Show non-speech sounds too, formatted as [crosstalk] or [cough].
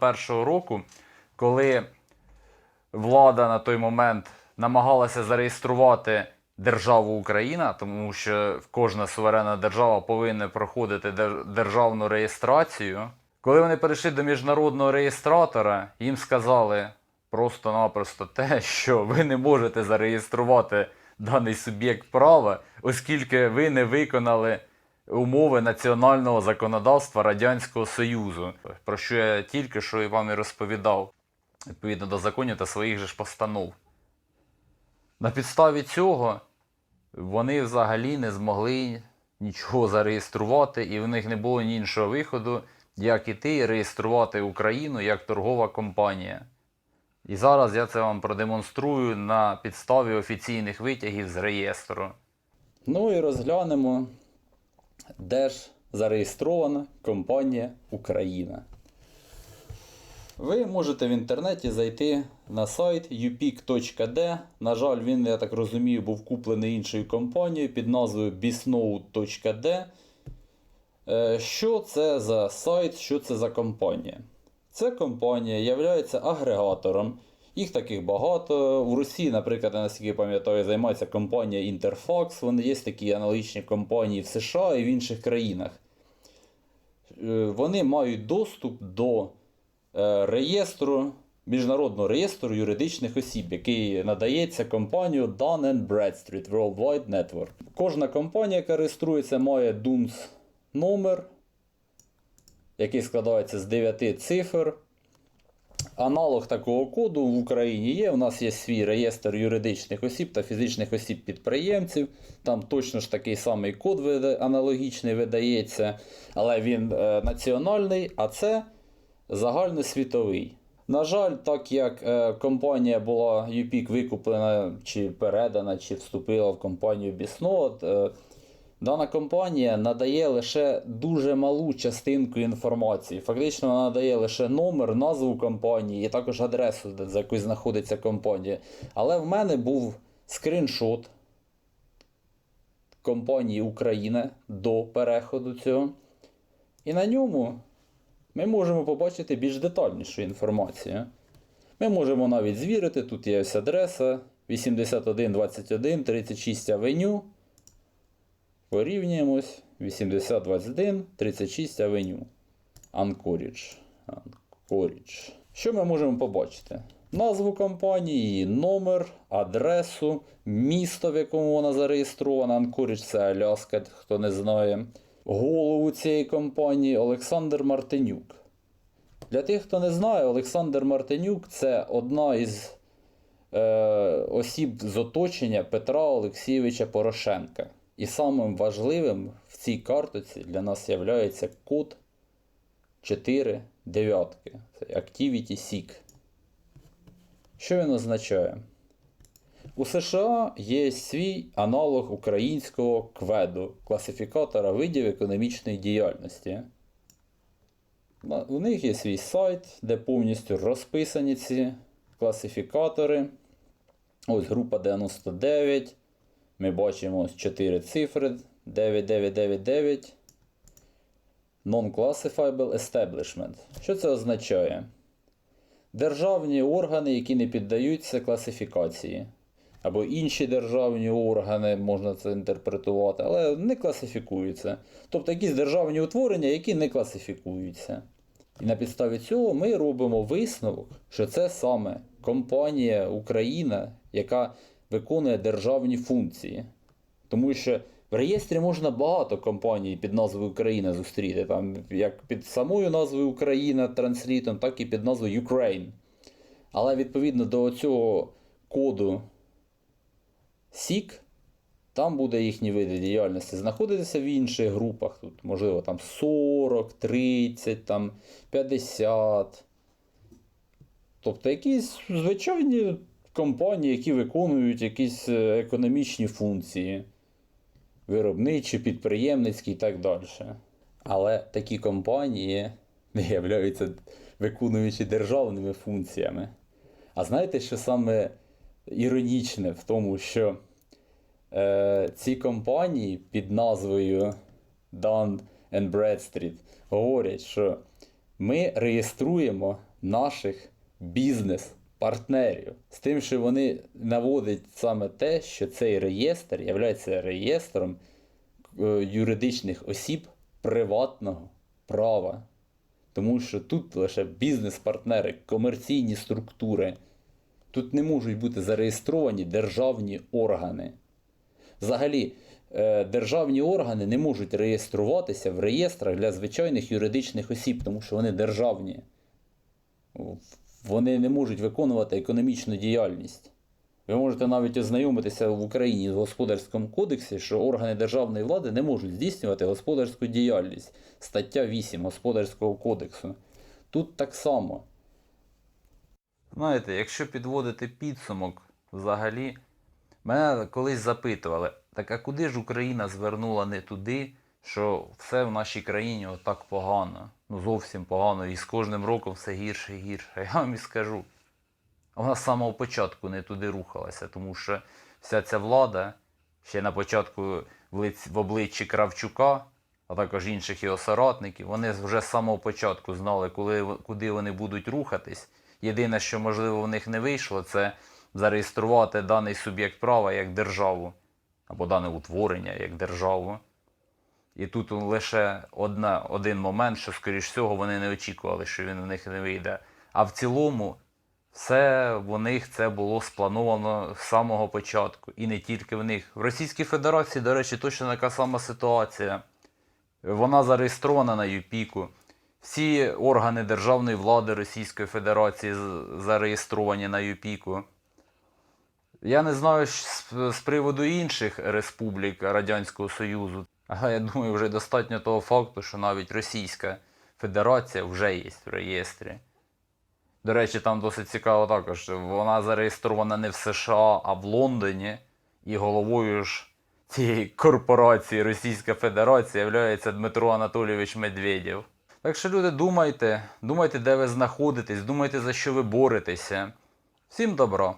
91-го року, коли влада на той момент намагалася зареєструвати державу Україна, тому що кожна суверенна держава повинна проходити державну реєстрацію. Коли вони перейшли до міжнародного реєстратора, їм сказали просто-напросто те, що ви не можете зареєструвати даний суб'єкт права, оскільки ви не виконали умови національного законодавства Радянського Союзу, про що я тільки що і вам і розповідав, відповідно до законів та своїх же ж постанов. На підставі цього вони взагалі не змогли нічого зареєструвати, і в них не було ні іншого виходу, як іти і реєструвати Україну як торгова компанія. І зараз я це вам продемонструю на підставі офіційних витягів з реєстру. Ну і розглянемо, де ж зареєстрована компанія Україна. Ви можете в інтернеті зайти на сайт upic.d. На жаль, він, я так розумію, був куплений іншою компанією під назвою bisnode.d. Е, Що це за сайт, що це за компанія? Ця компанія є агрегатором. Їх таких багато. У Росії, наприклад, наскільки пам'ятаю, займається компанія Interfax. Вони є такі аналогічні компанії в США і в інших країнах. Е, Вони мають доступ до реєстру, міжнародного реєстру юридичних осіб, який надається компанією Dun Bradstreet Worldwide Network. Кожна компанія, яка реєструється, має DUNS номер, який складається з 9 цифр. Аналог такого коду в Україні є. У нас є свій реєстр юридичних осіб та фізичних осіб-підприємців. Там точно ж такий самий код аналогічний видається, але він е, національний, а це загальносвітовий. На жаль, так як е, компанія була UPIC викуплена чи передана, чи вступила в компанію Bisnode, е, Дана компанія надає лише дуже малу частинку інформації. Фактично вона надає лише номер, назву компанії і також адресу, де- за якою знаходиться компанія. Але в мене був скріншот компанії Україна до переходу цього. І на ньому ми можемо побачити більш детальнішу інформацію. Ми можемо навіть звірити, тут є ось адреса 8121 36 авеню. Порівнюємось 8021 36 авеню. Анкорідж. Анкорідж. Що ми можемо побачити? Назву компанії, її номер, адресу, місто, в якому вона зареєстрована. Анкорідж це Аляска, хто не знає. Голову цієї компанії Олександр Мартинюк. Для тих, хто не знає, Олександр Мартинюк це одна із е, осіб з оточення Петра Олексійовича Порошенка. І самим важливим в цій картоці для нас є код 4 дев'ятки. Це Activity Seek. Що він означає? У США є свій аналог українського кведу, класифікатора видів економічної діяльності. У них є свій сайт, де повністю розписані ці класифікатори. Ось група 99. Ми бачимо ось 4 цифри 9999. Non-classifiable establishment. Що це означає? Державні органи, які не піддаються класифікації. Або інші державні органи, можна це інтерпретувати, але не класифікуються. Тобто якісь державні утворення, які не класифікуються. І на підставі цього ми робимо висновок, що це саме компанія Україна, яка виконує державні функції. Тому що в реєстрі можна багато компаній під назвою Україна зустріти, там як під самою назвою Україна транслітом, так і під назвою Ukraine. Але відповідно до цього коду SIG, там буде їхні види діяльності знаходитися в інших групах. Тут, можливо, там 40, 30, там 50. Тобто якісь звичайні компанії, які виконують якісь е, економічні функції, виробничі, підприємницькі і так далі. Але такі компанії не являються виконуючи державними функціями. А знаєте, що саме іронічне в тому, що е, ці компанії під назвою Dun Bradstreet говорять, що Ми реєструємо наших бізнес-партнерів з тим, що вони наводять саме те, що цей реєстр є реєстром е, юридичних осіб приватного права. Тому що тут лише бізнес-партнери, комерційні структури. Тут не можуть бути зареєстровані державні органи. Взагалі, е, державні органи не можуть реєструватися в реєстрах для звичайних юридичних осіб, тому що вони державні. Вони не можуть виконувати економічну діяльність. Ви можете навіть ознайомитися в Україні з господарському кодексі, що органи державної влади не можуть здійснювати господарську діяльність. Стаття 8 Господарського кодексу. Тут так само. Знаєте, якщо підводити підсумок взагалі, мене колись запитували, так а куди ж Україна звернула не туди, що все в нашій країні отак погано, ну зовсім погано, і з кожним роком все гірше і гірше. [laughs] Я вам і скажу. Вона з самого початку не туди рухалася, тому що вся ця влада ще на початку в, обличчі Кравчука, а також інших його соратників, вони вже з самого початку знали, коли, куди вони будуть рухатись. Єдине, що можливо в них не вийшло, це зареєструвати даний суб'єкт права як державу, або дане утворення як державу. І тут лише одна, один момент, що, скоріш всього, вони не очікували, що він у них не вийде. А в цілому, все в них це було сплановано з самого початку. І не тільки в них. В Російській Федерації, до речі, точно така сама ситуація. Вона зареєстрована на ЮПІКу. Всі органи державної влади Російської Федерації зареєстровані на ЮПІКу. Я не знаю з, приводу інших республік Радянського Союзу, але я думаю, вже достатньо того факту, що навіть Російська Федерація вже є в реєстрі. До речі, там досить цікаво також. Вона зареєстрована не в США, а в Лондоні. І головою ж цієї корпорації Російська Федерація є Дмитро Анатолійович Медведєв. Так що, люди, думайте, думайте, де ви знаходитесь, думайте, за що ви боретеся. Всім добра!